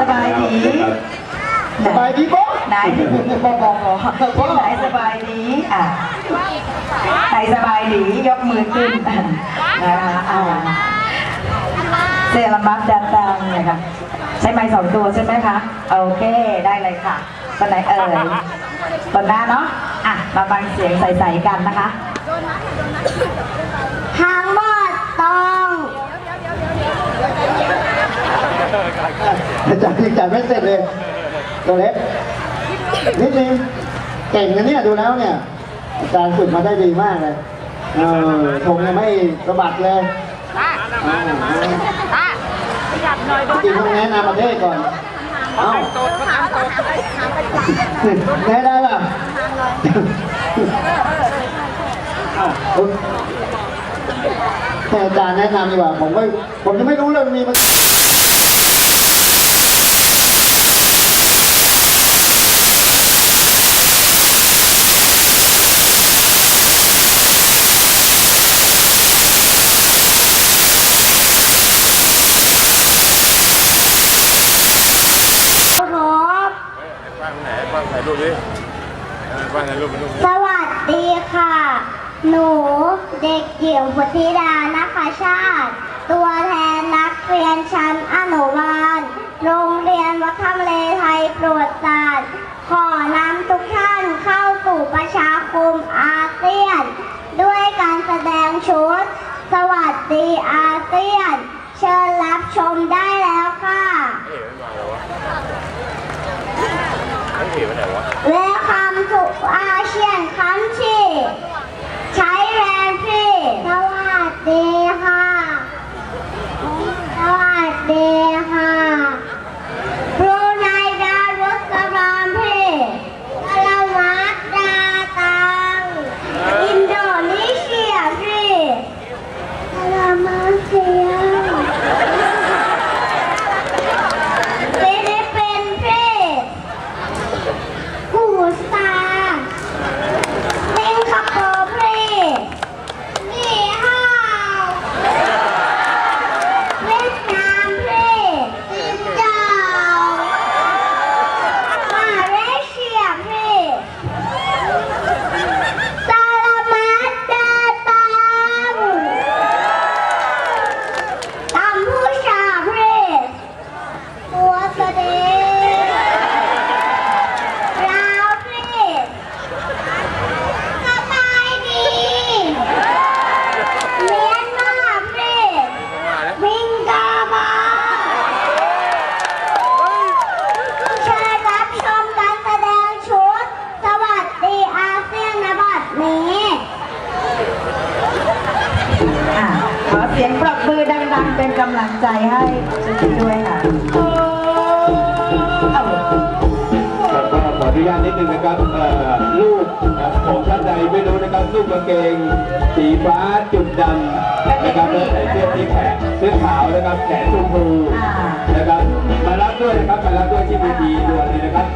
สบายดีสบายดีบ๊อบไหนบอกบอกบอกไหนสบายดีอะไหนสบายดียกมือขึ้นนะคะอ่าเซรามัสดันตังนะคะใช้ไม้สองตัวใช่ไหมคะโอเคได้เลยค่ะคนไหนเอ่ยคนหน้าเนาะอะมาฟังเสียงใสๆกันนะคะ ทั้งหมดต้อง จัดจัดไม่เสร็จเลย ตัวเล็กนิดนึงเก่งนะเนี่ยดูแล้วเนี่ย อาจารย์ฝึกมาได้ดีมากเลยเออทงยังไม่สะบัดเลยจริงต้องแนะนำประเทศก่อนเอ้าแนะได้ป่ะอ้าวคุณให้อาจารย์แนะนำดีกว่า ผมก็ผมยังไม่รู้เลยมันมีมัน เคารพ ว่างไหนว่างถ่ายรูปดิเออว่างถ่ายรูปเป็นรูปสวัสดีค่ะ หนูเด็กหญิงพุทธิดานะคะชาติ ตัวแทนนักเรียนชั้นอนุบาล โรงเรียนวัดทำเลไทยโปรดศาสตร์ ขอนำทุกท่านเข้าสู่ประชาคมอาเซียน ด้วยการแสดงชุด สวัสดีอาเซียน เชิญรับชมได้แล้วค่ะ เอ๋มันมาแล้อ๋มันไหนวะ Welcome to Asian Country ใช้แรงพี่สวัสดีค่ะ สวัสดีค่ะบรูไนดารุสลามพี่สลามัดดาตัง อินโดนีเซียพี่สลามัดเซียฟิลิปปินส์พี่ กูสตาสิงคโปร์พรีนี่ฮาวเวียดนามพรีสินเจ้ามาเลเซียพรีสลามัดดาตังกัมพูชาพรีหัวสะเด ลาวพี่สบายดีเมียนมาพี่ มาแล้ว มิงกาบาเชิญรับชมการแสดงชุด สวัสดีอาเซียนนบัดนี้ อะขอเสียงปรบมือดังๆ เป็นกำลัง ใจให้ชุดด้วยค่ะเอาครับก็ขออนุญาตนิดนึงนะครับเอ่อลูกนะครับของท่านใดไม่รู้นะครับลูกกางเกง สีฟ้าจุดดำนะครับแล้วใส่เสื้อสีแขนเสื้อขาวนะครับแขนชมพูนะครับมารับด้วยนะครับมารับด้วยที่เวทีด่วนเลยนะครับ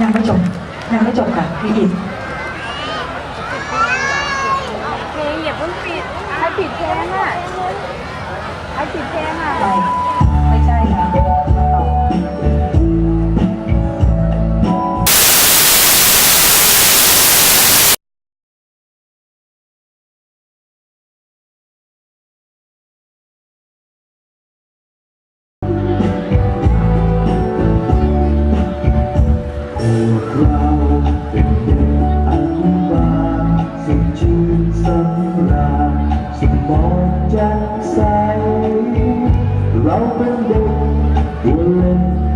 ยังไม่จบยังไม่จบค่ะพี่อิกเพลงอย่าเพิ่งปิดให้ปิดเพลงอะให้ปิดเพลงอะ ไป Love and will end.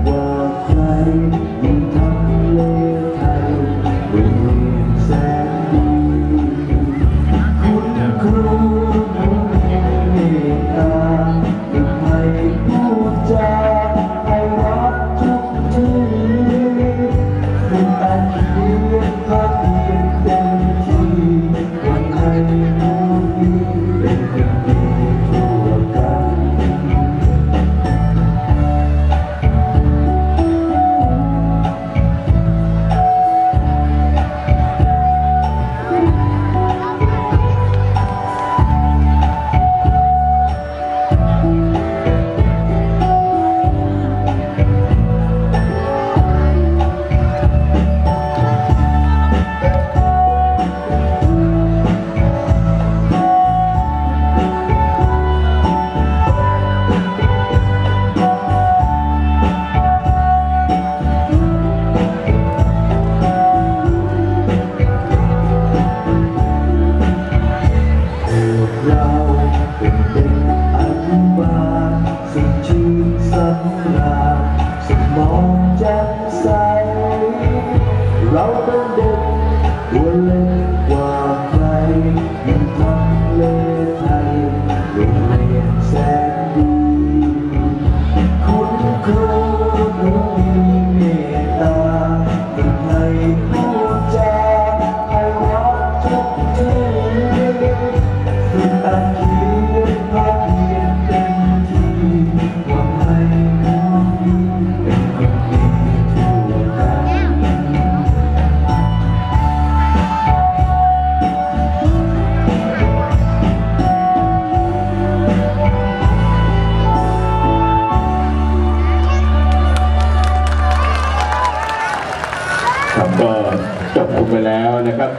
แล้วนะครับ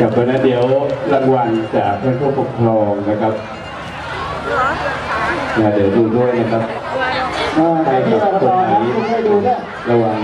กับวันนั้นเดี๋ยวรางวัลจากท่านผู้ปกครองนะครับนะเดี๋ยวดูด้วยนะครับเออใครที่อบตนะช่วยดูด้วยระวัง